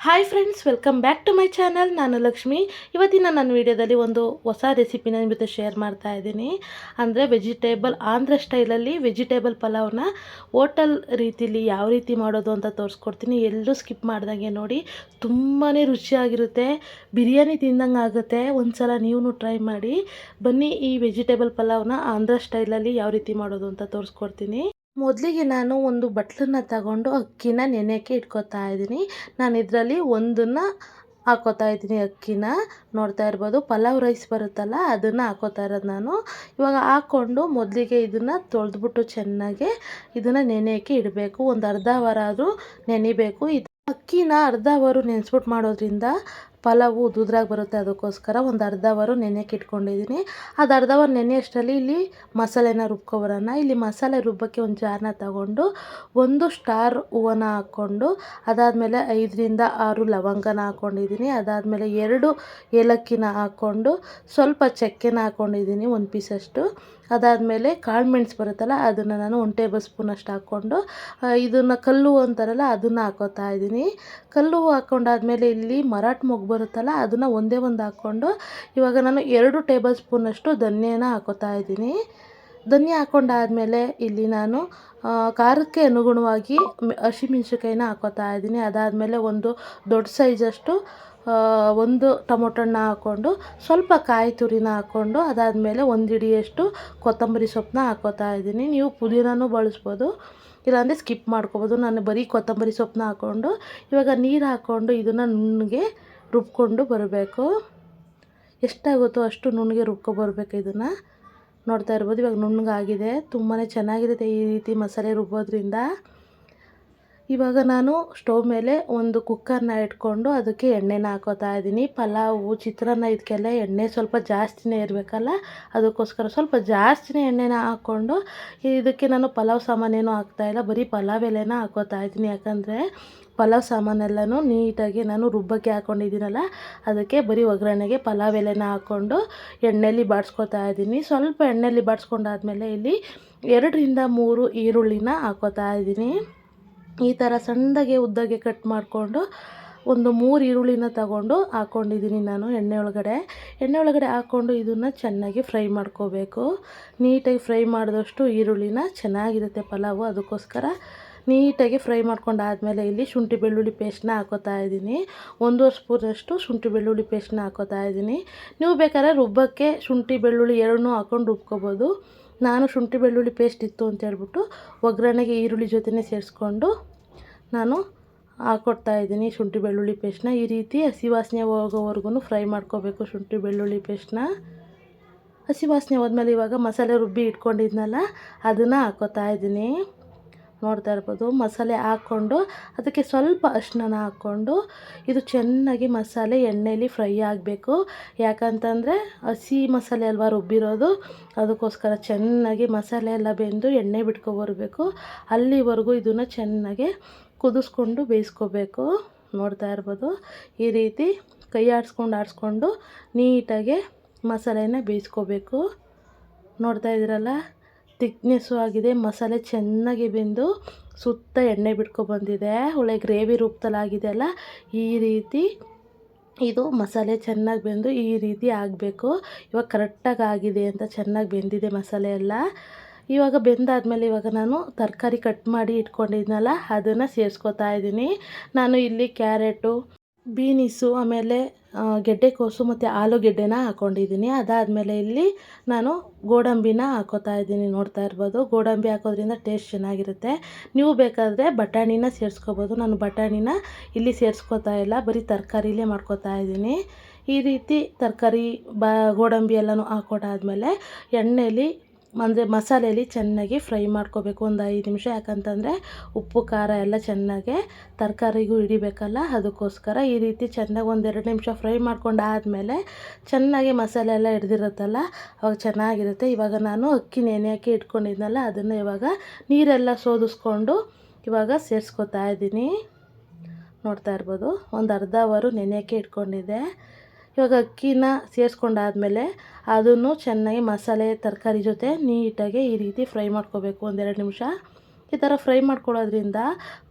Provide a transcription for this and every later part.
Hi friends welcome back to my channel ನಾನು ಲಕ್ಷ್ಮಿ. ಇವತ್ತಿನ ನನ್ನ ವಿಡಿಯೋದಲ್ಲಿ ಒಂದು ಹೊಸ ರೆಸಿಪಿನ ನಿಮ್ಮ ಜೊತೆ ಶೇರ್ ಮಾಡ್ತಾ ಇದ್ದೀನಿ. ಅಂದರೆ ವೆಜಿಟೇಬಲ್ ಆಂಧ್ರ ಸ್ಟೈಲಲ್ಲಿ ವೆಜಿಟೇಬಲ್ ಪಲಾವ್ನ ಹೋಟೆಲ್ ರೀತಿಲಿ ಯಾವ ರೀತಿ ಮಾಡೋದು ಅಂತ ತೋರಿಸ್ಕೊಡ್ತೀನಿ. ಎಲ್ಲೂ ಸ್ಕಿಪ್ ಮಾಡ್ದಂಗೆ ನೋಡಿ ತುಂಬಾ ರುಚಿಯಾಗಿರುತ್ತೆ, ಬಿರಿಯಾನಿ ತಿಂದಂಗೆ ಆಗುತ್ತೆ. ಒಂದು ಸಲ ನೀವು ಟ್ರೈ ಮಾಡಿ. ಬನ್ನಿ ಈ ವೆಜಿಟೇಬಲ್ ಪಲಾವ್ನ ಆಂಧ್ರ ಸ್ಟೈಲಲ್ಲಿ ಯಾವ ರೀತಿ ಮಾಡೋದು ಅಂತ ತೋರಿಸ್ಕೊಡ್ತೀನಿ. ಮೊದಲಿಗೆ ನಾನು ಒಂದು ಬಟ್ಲನ್ನ ತಗೊಂಡು ಅಕ್ಕಿನ ನೆನೆಯೋಕ್ಕೆ ಇಟ್ಕೋತಾ ಇದ್ದೀನಿ. ನಾನು ಇದರಲ್ಲಿ ಒಂದನ್ನು ಹಾಕೋತಾ ಇದ್ದೀನಿ ಅಕ್ಕಿನ. ನೋಡ್ತಾ ಇರ್ಬೋದು, ಪಲಾವ್ ರೈಸ್ ಬರುತ್ತಲ್ಲ, ಅದನ್ನು ಹಾಕೋತಾ ಇರೋದು ನಾನು. ಇವಾಗ ಹಾಕ್ಕೊಂಡು ಮೊದಲಿಗೆ ಇದನ್ನು ತೊಳೆದ್ಬಿಟ್ಟು ಚೆನ್ನಾಗಿ ಇದನ್ನು ನೆನೆಯೋಕ್ಕೆ ಇಡಬೇಕು. ಒಂದು ಅರ್ಧ ಅವರ್ ಆದರೂ ನೆನಿಬೇಕು. ಇದು ಅಕ್ಕಿನ ಅರ್ಧ ಅವರು ನೆನೆಸ್ಬಿಟ್ಟು ಮಾಡೋದ್ರಿಂದ ಪಲಾವು ಉದುದ್ರಾಗಿ ಬರುತ್ತೆ ಅದಕ್ಕೋಸ್ಕರ ಒಂದು ಅರ್ಧ ಅವರು ನೆನೆಯಕ್ಕೆ ಇಟ್ಕೊಂಡಿದ್ದೀನಿ ಅದು ಅರ್ಧ ಅವರ್ ನೆನೆಯಷ್ಟರಲ್ಲಿ ಇಲ್ಲಿ ಮಸಾಲೆನ ರುಬ್ಕೊಬರೋಣ. ಇಲ್ಲಿ ಮಸಾಲೆ ರುಬ್ಬಕ್ಕೆ ಒಂದು ಜಾರನ್ನ ತಗೊಂಡು ಒಂದು ಸ್ಟಾರ್ ಹೂವನ್ನ ಹಾಕ್ಕೊಂಡು ಅದಾದಮೇಲೆ ಐದರಿಂದ ಆರು ಲವಂಗನ ಹಾಕ್ಕೊಂಡಿದ್ದೀನಿ ಅದಾದಮೇಲೆ ಎರಡು ಏಲಕ್ಕಿನ ಹಾಕ್ಕೊಂಡು ಸ್ವಲ್ಪ ಚಕ್ಕೆನ ಹಾಕ್ಕೊಂಡಿದ್ದೀನಿ ಒಂದು ಪೀಸಷ್ಟು. ಅದಾದಮೇಲೆ ಕಾಳು ಮೆಣಸು ಬರುತ್ತಲ್ಲ, ಅದನ್ನು ನಾನು ಒಂದು ಟೇಬಲ್ ಸ್ಪೂನಷ್ಟು ಹಾಕ್ಕೊಂಡು ಇದನ್ನು ಕಲ್ಲು ಅಂತಾರಲ್ಲ, ಅದನ್ನು ಹಾಕೋತಾ ಇದ್ದೀನಿ. ಕಲ್ಲು ಹಾಕ್ಕೊಂಡಾದ್ಮೇಲೆ ಇಲ್ಲಿ ಮರಾಠ ಮೊಗ್ಗು ಬರುತ್ತಲ್ಲ, ಅದನ್ನು ಒಂದೇ ಒಂದು ಹಾಕ್ಕೊಂಡು, ಇವಾಗ ನಾನು ಎರಡು ಟೇಬಲ್ ಸ್ಪೂನಷ್ಟು ಧನ್ಯನ ಹಾಕೋತಾ ಇದ್ದೀನಿ. ಧನ್ಯ ಹಾಕ್ಕೊಂಡಾದ್ಮೇಲೆ ಇಲ್ಲಿ ನಾನು ಖಾರಕ್ಕೆ ಅನುಗುಣವಾಗಿ ಹಸಿಮೆಣ್ಸಿನ್ಕಾಯಿನ ಹಾಕೋತಾ ಇದ್ದೀನಿ. ಅದಾದಮೇಲೆ ಒಂದು ದೊಡ್ಡ ಸೈಜಷ್ಟು ಒಂದು ಟೊಮೊಟೊ ಹಣ್ಣು ಹಾಕ್ಕೊಂಡು, ಸ್ವಲ್ಪ ಕಾಯಿ ತುರಿನ ಹಾಕ್ಕೊಂಡು, ಅದಾದಮೇಲೆ ಒಂದು ಹಿಡಿಯಷ್ಟು ಕೊತ್ತಂಬರಿ ಸೊಪ್ಪನ್ನ ಹಾಕೋತಾ ಇದ್ದೀನಿ. ನೀವು ಪುದೀನೂ ಬಳಸ್ಬೋದು, ಇಲ್ಲಾಂದರೆ ಸ್ಕಿಪ್ ಮಾಡ್ಕೊಬೋದು. ನಾನು ಬರೀ ಕೊತ್ತಂಬರಿ ಸೊಪ್ಪನ್ನ ಹಾಕ್ಕೊಂಡು, ಇವಾಗ ನೀರು ಹಾಕ್ಕೊಂಡು ಇದನ್ನು ನುಣ್ಣಗೆ ರುಬ್ಕೊಂಡು ಬರಬೇಕು. ಎಷ್ಟಾಗುತ್ತೋ ಅಷ್ಟು ನುಣ್ಣಗೆ ರುಬ್ಕೊಬರ್ಬೇಕು ಇದನ್ನು. ನೋಡ್ತಾ ಇರ್ಬೋದು, ಇವಾಗ ನುಣ್ಣಗಾಗಿದೆ. ತುಂಬಾ ಚೆನ್ನಾಗಿರುತ್ತೆ ಈ ರೀತಿ ಮಸಾಲೆ ರುಬ್ಬೋದ್ರಿಂದ. ಇವಾಗ ನಾನು ಸ್ಟವ್ ಮೇಲೆ ಒಂದು ಕುಕ್ಕರ್ನ ಇಟ್ಕೊಂಡು ಅದಕ್ಕೆ ಎಣ್ಣೆನ ಹಾಕೋತಾ ಇದ್ದೀನಿ. ಪಲಾವು ಚಿತ್ರಾನ್ನ ಇದಕ್ಕೆಲ್ಲ ಎಣ್ಣೆ ಸ್ವಲ್ಪ ಜಾಸ್ತಿನೇ ಇರಬೇಕಲ್ಲ, ಅದಕ್ಕೋಸ್ಕರ ಸ್ವಲ್ಪ ಜಾಸ್ತಿನೇ ಎಣ್ಣೆನ ಹಾಕ್ಕೊಂಡು ಇದಕ್ಕೆ ನಾನು ಪಲಾವ್ ಸಾಮಾನೇನು ಹಾಕ್ತಾಯಿಲ್ಲ ಬರೀ ಪಲಾವ್ ಎಲೆನ ಹಾಕೋತಾ ಇದ್ದೀನಿ. ಯಾಕಂದರೆ ಪಲಾವ್ ಸಾಮಾನೆಲ್ಲನೂ ನೀಟಾಗಿ ನಾನು ರುಬ್ಬಕ್ಕೆ ಹಾಕ್ಕೊಂಡಿದ್ದೀನಲ್ಲ ಅದಕ್ಕೆ ಬರೀ ಒಗ್ಗರಣೆಗೆ ಪಲಾವ್ ಎಲೆನ ಹಾಕ್ಕೊಂಡು ಎಣ್ಣೆಲಿ ಬಾಡಿಸ್ಕೊತಾ ಇದ್ದೀನಿ. ಸ್ವಲ್ಪ ಎಣ್ಣೆಲಿ ಬಾಡಿಸ್ಕೊಂಡಾದ್ಮೇಲೆ ಇಲ್ಲಿ ಎರಡರಿಂದ ಮೂರು ಈರುಳ್ಳಿನ ಹಾಕೋತಾ ಇದ್ದೀನಿ. ಈ ಥರ ಸಣ್ಣದಾಗೆ ಉದ್ದಗೆ ಕಟ್ ಮಾಡಿಕೊಂಡು ಒಂದು ಮೂರು ಈರುಳ್ಳಿನ ತಗೊಂಡು ಹಾಕ್ಕೊಂಡಿದ್ದೀನಿ ನಾನು ಎಣ್ಣೆ ಒಳಗಡೆ. ಎಣ್ಣೆ ಒಳಗಡೆ ಹಾಕ್ಕೊಂಡು ಇದನ್ನು ಚೆನ್ನಾಗಿ ಫ್ರೈ ಮಾಡ್ಕೋಬೇಕು. ನೀಟಾಗಿ ಫ್ರೈ ಮಾಡಿದಷ್ಟು ಈರುಳ್ಳಿನ ಚೆನ್ನಾಗಿರುತ್ತೆ ಪಲಾವು. ಅದಕ್ಕೋಸ್ಕರ ನೀಟಾಗಿ ಫ್ರೈ ಮಾಡ್ಕೊಂಡಾದಮೇಲೆ ಇಲ್ಲಿ ಶುಂಠಿ ಬೆಳ್ಳುಳ್ಳಿ ಪೇಸ್ಟ್ನ ಹಾಕೋತಾ ಇದ್ದೀನಿ. ಒಂದೂವರೆ ಸ್ಪೂನಷ್ಟು ಶುಂಠಿ ಬೆಳ್ಳುಳ್ಳಿ ಪೇಸ್ಟ್ನ ಹಾಕೋತಾ ಇದ್ದೀನಿ. ನೀವು ಬೇಕಾದ್ರೆ ರುಬ್ಬಕ್ಕೆ ಶುಂಠಿ ಬೆಳ್ಳುಳ್ಳಿ ಎರಡನ್ನೂ ಹಾಕ್ಕೊಂಡು ರುಬ್ಕೋಬೋದು. ನಾನು ಶುಂಠಿ ಬೆಳ್ಳುಳ್ಳಿ ಪೇಸ್ಟ್ ಇತ್ತು ಅಂತ ಹೇಳ್ಬಿಟ್ಟು ಒಗ್ಗರಣೆಗೆ ಈರುಳ್ಳಿ ಜೊತೆನೇ ಸೇರಿಸ್ಕೊಂಡು ನಾನು ಹಾಕ್ಕೊಡ್ತಾ ಇದ್ದೀನಿ ಶುಂಠಿ ಬೆಳ್ಳುಳ್ಳಿ ಪೇಸ್ಟ್ನ ಈ ರೀತಿ ಹಸಿ ವಾಸನೆ ಹೋಗೋವರೆಗೂ ಫ್ರೈ ಮಾಡ್ಕೋಬೇಕು ಶುಂಠಿ ಬೆಳ್ಳುಳ್ಳಿ ಪೇಸ್ಟ್ನ ಹಸಿ ವಾಸನೆ ಹೋದ್ಮೇಲೆ ಇವಾಗ ಮಸಾಲೆ ರುಬ್ಬಿ ಇಟ್ಕೊಂಡಿದ್ನಲ್ಲ, ಅದನ್ನು ಹಾಕೋತಾ ಇದ್ದೀನಿ. ನೋಡ್ತಾ ಇರ್ಬೋದು. ಮಸಾಲೆ ಹಾಕ್ಕೊಂಡು ಅದಕ್ಕೆ ಸ್ವಲ್ಪ ಅರಿಶಿನ ಹಾಕ್ಕೊಂಡು ಇದು ಚೆನ್ನಾಗಿ ಮಸಾಲೆ ಎಣ್ಣೆಯಲ್ಲಿ ಫ್ರೈ ಆಗಬೇಕು. ಯಾಕಂತಂದರೆ ಹಸಿ ಮಸಾಲೆ ಅಲ್ವಾ ರುಬ್ಬಿರೋದು? ಅದಕ್ಕೋಸ್ಕರ ಚೆನ್ನಾಗಿ ಮಸಾಲೆ ಎಲ್ಲ ಬೆಂದು ಎಣ್ಣೆ ಬಿಟ್ಕೊಬರ್ಬೇಕು ಅಲ್ಲಿವರೆಗೂ ಇದನ್ನು ಚೆನ್ನಾಗಿ ಕುದಿಸ್ಕೊಂಡು ಬೇಯಿಸ್ಕೋಬೇಕು. ನೋಡ್ತಾ ಇರ್ಬೋದು. ಈ ರೀತಿ ಕೈ ಆಡಿಸ್ಕೊಂಡು ಆಡಿಸ್ಕೊಂಡು ನೀಟಾಗಿ ಮಸಾಲೆನ ಬೇಯಿಸ್ಕೋಬೇಕು. ನೋಡ್ತಾ ಇದ್ದೀರಲ್ಲ? ತಿಕ್ನೆಸ್ಸು ಆಗಿದೆ, ಮಸಾಲೆ ಚೆನ್ನಾಗಿ ಬೆಂದು ಸುತ್ತ ಎಣ್ಣೆ ಬಿಟ್ಕೊಬಂದಿದೆ ಒಳ್ಳೆ ಗ್ರೇವಿ ರೂಪದಲ್ಲಾಗಿದೆ ಅಲ್ಲ? ಈ ರೀತಿ ಇದು ಮಸಾಲೆ ಚೆನ್ನಾಗಿ ಬೆಂದು ಈ ರೀತಿ ಆಗಬೇಕು. ಇವಾಗ ಕರೆಕ್ಟಾಗಿ ಆಗಿದೆ ಅಂತ ಚೆನ್ನಾಗಿ ಬೆಂದಿದೆ ಮಸಾಲೆ ಎಲ್ಲ. ಇವಾಗ ಬೆಂದಾದಮೇಲೆ ಇವಾಗ ನಾನು ತರಕಾರಿ ಕಟ್ ಮಾಡಿ ಇಟ್ಕೊಂಡಿದ್ನಲ್ಲ, ಅದನ್ನು ಸೇರಿಸ್ಕೊತಾ ಇದ್ದೀನಿ. ನಾನು ಇಲ್ಲಿ ಕ್ಯಾರೆಟು ಬೀನಿಸು, ಆಮೇಲೆ ಗೆಡ್ಡೆಕೋಸು ಮತ್ತು ಆಲೂಗೆಡ್ಡೆನ ಹಾಕ್ಕೊಂಡಿದ್ದೀನಿ ಅದಾದಮೇಲೆ ಇಲ್ಲಿ ನಾನು ಗೋಡಂಬಿನ ಹಾಕೋತಾ ಇದ್ದೀನಿ. ನೋಡ್ತಾ ಇರ್ಬೋದು, ಗೋಡಂಬಿ ಹಾಕೋದ್ರಿಂದ ಟೇಸ್ಟ್ ಚೆನ್ನಾಗಿರುತ್ತೆ. ನೀವು ಬೇಕಾದರೆ ಬಟಾಣಿನ ಸೇರಿಸ್ಕೋಬೋದು. ನಾನು ಬಟಾಣಿನ ಇಲ್ಲಿ ಸೇರಿಸ್ಕೋತಾ ಇಲ್ಲ, ಬರೀ ತರಕಾರಿಲೇ ಮಾಡ್ಕೋತಾ ಇದ್ದೀನಿ. ಈ ರೀತಿ ತರಕಾರಿ, ಬ, ಗೋಡಂಬಿ ಎಲ್ಲನೂ ಹಾಕೊಟ್ಟಾದ್ಮೇಲೆ ಎಣ್ಣೆಯಲ್ಲಿ ಅಂದರೆ ಮಸಾಲೆಯಲ್ಲಿ ಚೆನ್ನಾಗಿ ಫ್ರೈ ಮಾಡ್ಕೋಬೇಕು. ಒಂದು ಐದು ನಿಮಿಷ. ಯಾಕಂತಂದರೆ ಉಪ್ಪು, ಖಾರ ಎಲ್ಲ ಚೆನ್ನಾಗೆ ತರಕಾರಿಗೂ ಹಿಡಿಬೇಕಲ್ಲ, ಅದಕ್ಕೋಸ್ಕರ ಈ ರೀತಿ ಚೆನ್ನಾಗಿ ಒಂದೆರಡು ನಿಮಿಷ ಫ್ರೈ ಮಾಡ್ಕೊಂಡು ಆದಮೇಲೆ ಚೆನ್ನಾಗಿ ಮಸಾಲೆ ಎಲ್ಲ ಹಿಡ್ದಿರುತ್ತಲ್ಲ, ಅವಾಗ ಚೆನ್ನಾಗಿರುತ್ತೆ. ಇವಾಗ ನಾನು ಅಕ್ಕಿ ನೆನೆ ಹಾಕಿ ಇಟ್ಕೊಂಡಿದ್ನಲ್ಲ, ಅದನ್ನು ಇವಾಗ ನೀರೆಲ್ಲ ಸೋದಿಸ್ಕೊಂಡು ಇವಾಗ ಸೇರಿಸ್ಕೊತಾ ಇದ್ದೀನಿ. ನೋಡ್ತಾ ಇರ್ಬೋದು, ಒಂದು ಅರ್ಧ ಅವರು ನೆನೆಯೋಕ್ಕೆ ಇಟ್ಕೊಂಡಿದ್ದೆ. ಇವಾಗ ಅಕ್ಕಿನ ಸೇರಿಸ್ಕೊಂಡಾದ್ಮೇಲೆ ಅದನ್ನು ಚೆನ್ನಾಗಿ ಮಸಾಲೆ, ತರಕಾರಿ ಜೊತೆ ನೀಟಾಗಿ ಈ ರೀತಿ ಫ್ರೈ ಮಾಡ್ಕೋಬೇಕು ಒಂದೆರಡು ನಿಮಿಷ. ಈ ಥರ ಫ್ರೈ ಮಾಡ್ಕೊಳ್ಳೋದ್ರಿಂದ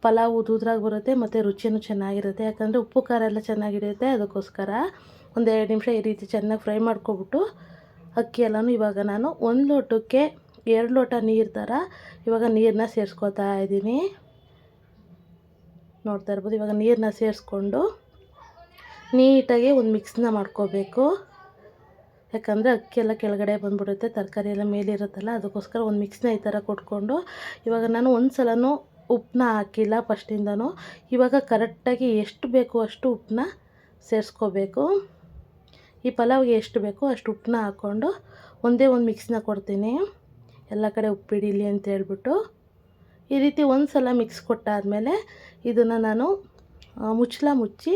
ಪಲಾವ್ ಉದುದ್ರಾಗಿ ಬರುತ್ತೆ ಮತ್ತು ರುಚಿಯೂ ಚೆನ್ನಾಗಿರುತ್ತೆ. ಯಾಕಂದರೆ ಉಪ್ಪು, ಖಾರ ಎಲ್ಲ ಚೆನ್ನಾಗಿರುತ್ತೆ ಅದಕ್ಕೋಸ್ಕರ. ಒಂದೆರಡು ನಿಮಿಷ ಈ ರೀತಿ ಚೆನ್ನಾಗಿ ಫ್ರೈ ಮಾಡ್ಕೊಬಿಟ್ಟು ಅಕ್ಕಿ ಎಲ್ಲನೂ ಇವಾಗ ನಾನು ಒಂದು ಲೋಟಕ್ಕೆ ಎರಡು ಲೋಟ ನೀರು ಥರ ಇವಾಗ ನೀರನ್ನ ಸೇರಿಸ್ಕೊತಾ ಇದ್ದೀನಿ. ನೋಡ್ತಾ ಇರ್ಬೋದು ಇವಾಗ ನೀರನ್ನ ಸೇರಿಸ್ಕೊಂಡು ನೀಟಾಗಿ ಒಂದು ಮಿಕ್ಸ್ನ ಮಾಡ್ಕೋಬೇಕು. ಯಾಕಂದರೆ ಅಕ್ಕಿ ಎಲ್ಲ ಕೆಳಗಡೆ ಬಂದುಬಿಡುತ್ತೆ, ತರಕಾರಿ ಎಲ್ಲ ಮೇಲಿರುತ್ತಲ್ಲ ಅದಕ್ಕೋಸ್ಕರ ಒಂದು ಮಿಕ್ಸ್ನ ಈ ಥರ ಕೊಟ್ಕೊಂಡು, ಇವಾಗ ನಾನು ಒಂದು ಸಲನೂ ಉಪ್ಪನ್ನ ಹಾಕಿಲ್ಲ ಫಸ್ಟಿಂದನೂ. ಇವಾಗ ಕರೆಕ್ಟಾಗಿ ಎಷ್ಟು ಬೇಕು ಅಷ್ಟು ಉಪ್ಪನ್ನ ಸೇರಿಸ್ಕೋಬೇಕು. ಈ ಪಲಾವ್ಗೆ ಎಷ್ಟು ಬೇಕೋ ಅಷ್ಟು ಉಪ್ಪನ್ನ ಹಾಕ್ಕೊಂಡು ಒಂದೇ ಒಂದು ಮಿಕ್ಸ್ನ ಕೊಡ್ತೀನಿ. ಎಲ್ಲ ಕಡೆ ಉಪ್ಪು ಹಿಡೀಲಿ ಅಂತ ಹೇಳ್ಬಿಟ್ಟು. ಈ ರೀತಿ ಒಂದು ಸಲ ಮಿಕ್ಸ್ ಕೊಟ್ಟಾದಮೇಲೆ ಇದನ್ನು ನಾನು ಮುಚ್ಚಲ ಮುಚ್ಚಿ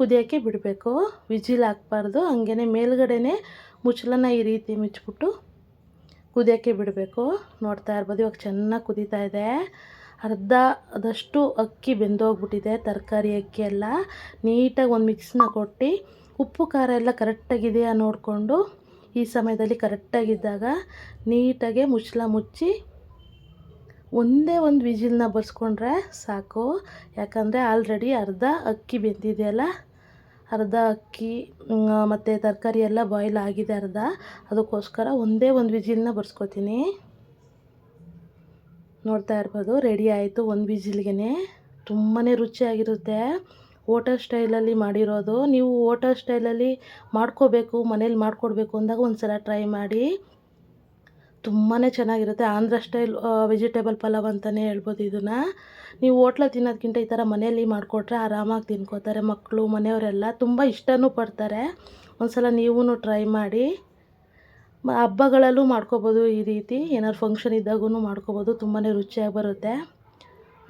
ಕುದಿಯೋಕ್ಕೆ ಬಿಡಬೇಕು. ವಿಜಿಲ್ ಹಾಕ್ಬಾರ್ದು. ಹಂಗೇ ಮೇಲ್ಗಡೆನೇ ಮುಚ್ಚಲನ್ನ ಈ ರೀತಿ ಮುಚ್ಚಿಬಿಟ್ಟು ಕುದಿಯೋಕ್ಕೆ ಬಿಡಬೇಕು. ನೋಡ್ತಾ ಇರ್ಬೋದು, ಇವಾಗ ಚೆನ್ನಾಗಿ ಕುದೀತಾ ಇದೆ. ಅರ್ಧ ಅದಷ್ಟು ಅಕ್ಕಿ ಬೆಂದೋಗ್ಬಿಟ್ಟಿದೆ, ತರಕಾರಿ ಅಕ್ಕಿ ಎಲ್ಲ. ನೀಟಾಗಿ ಒಂದು ಮಿಕ್ಸ್ನ ಕೊಟ್ಟು ಉಪ್ಪು, ಖಾರ ಎಲ್ಲ ಕರೆಕ್ಟಾಗಿದೆಯಾ ನೋಡಿಕೊಂಡು ಈ ಸಮಯದಲ್ಲಿ ಕರೆಕ್ಟಾಗಿದ್ದಾಗ ನೀಟಾಗೆ ಮುಚ್ಚಲ ಮುಚ್ಚಿ ಒಂದೇ ಒಂದು ವಿಜಿಲ್ನ ಬರ್ಸ್ಕೊಂಡ್ರೆ ಸಾಕು. ಯಾಕಂದರೆ ಆಲ್ರೆಡಿ ಅರ್ಧ ಅಕ್ಕಿ ಬೆಂದಿದೆಯಲ್ಲ ಅರ್ಧ ಅಕ್ಕಿ ಮತ್ತು ತರಕಾರಿ ಎಲ್ಲ ಬಾಯ್ಲ್ ಆಗಿದೆ ಅರ್ಧ. ಅದಕ್ಕೋಸ್ಕರ ಒಂದೇ ಒಂದು ವಿಜಿಲ್ನ ಬರ್ಸ್ಕೊತೀನಿ. ನೋಡ್ತಾ ಇರ್ಬೋದು ರೆಡಿ ಆಯಿತು ಒಂದು ವಿಜಿಲ್ಗೆ ತುಂಬಾ ರುಚಿಯಾಗಿರುತ್ತೆ. ಹೋಟೆಲ್ ಸ್ಟೈಲಲ್ಲಿ ಮಾಡಿರೋದು. ನೀವು ಹೋಟೆಲ್ ಸ್ಟೈಲಲ್ಲಿ ಮಾಡ್ಕೋಬೇಕು, ಮನೇಲಿ ಮಾಡಿಕೊಡ್ಬೇಕು ಅಂದಾಗ ಒಂದು ಸಲ ಟ್ರೈ ಮಾಡಿ. ತುಂಬಾ ಚೆನ್ನಾಗಿರುತ್ತೆ. ಆಂಧ್ರ ಸ್ಟೈಲ್ ವೆಜಿಟೇಬಲ್ ಪಲಾವ್ ಅಂತಲೇ ಹೇಳ್ಬೋದು ಇದನ್ನು. ನೀವು ಹೋಟ್ಲ ತಿನ್ನೋದಕ್ಕಿಂತ ಈ ಥರ ಮನೆಯಲ್ಲಿ ಮಾಡಿಕೊಟ್ರೆ ಆರಾಮಾಗಿ ತಿನ್ಕೋತಾರೆ. ಮಕ್ಕಳು ಮನೆಯವರೆಲ್ಲ ತುಂಬ ಇಷ್ಟನೂ ಪಡ್ತಾರೆ. ಒಂದು ಸಲ ನೀವೂ ಟ್ರೈ ಮಾಡಿ. ಹಬ್ಬಗಳಲ್ಲೂ ಮಾಡ್ಕೋಬೋದು ಈ ರೀತಿ. ಏನಾದ್ರು ಫಂಕ್ಷನ್ ಇದ್ದಾಗೂ ಮಾಡ್ಕೋಬೋದು. ತುಂಬಾ ರುಚಿಯಾಗಿ ಬರುತ್ತೆ.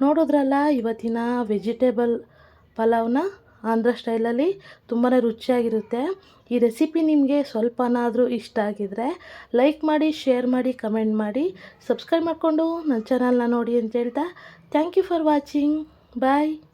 ನೋಡಿದ್ರಲ್ಲ ಇವತ್ತಿನ ವೆಜಿಟೇಬಲ್ ಪಲಾವ್ನ? ಆಂಧ್ರ ಸ್ಟೈಲಲ್ಲಿ ತುಂಬಾ ರುಚಿಯಾಗಿರುತ್ತೆ. ಈ ರೆಸಿಪಿ ನಿಮಗೆ ಸ್ವಲ್ಪನಾದರೂ ಇಷ್ಟ ಆಗಿದರೆ ಲೈಕ್ ಮಾಡಿ, ಶೇರ್ ಮಾಡಿ, ಕಮೆಂಟ್ ಮಾಡಿ, ಸಬ್ಸ್ಕ್ರೈಬ್ ಮಾಡಿಕೊಂಡು ನನ್ನ ಚಾನಲ್ನ ನೋಡಿ ಅಂತ ಹೇಳ್ತಾ thank you for watching. Bye.